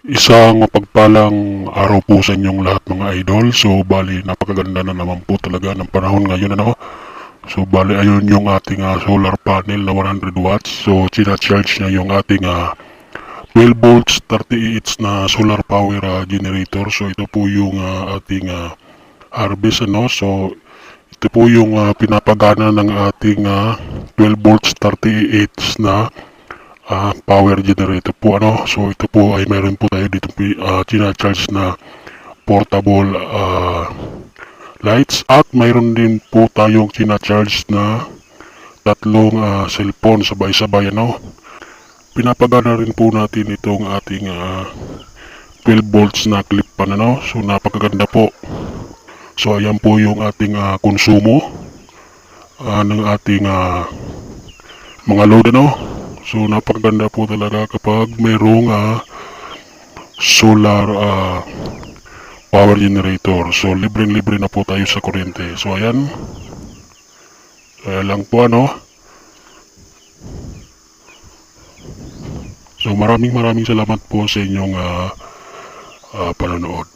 Isang mapagpalang araw po sa inyong lahat mga idol. So bali napakaganda na naman po talaga ng panahon ngayon ano. So bali ayun yung ating ah, solar panel na 100 watts. So charge niya yung ating ah, 12 volts 38 na solar power ah, generator. So ito po yung ah, ating ah, harvest ano. So ito po yung ah, pinapagana ng ating ah, 12 volts 38 na ah, power generator po ano. So ito po ay meron po tayo dito uh, charge na portable ah, lights at mayroon din po tayong charge na tatlong ah, cellphone sabay-sabay ano. Pinapagana rin po natin itong ating ah, 12 volts na clip pan ano. So napakaganda po. So ayan po yung ating ah, konsumo ah, ng ating ah, mga load ano. So napakaganda po talaga kapag mayroong ah, solar ah, power generator. So libreng-libre na po tayo sa kuryente. So ayan. So ayan lang po ano. So maraming maraming salamat po sa inyong ah, ah, panonood.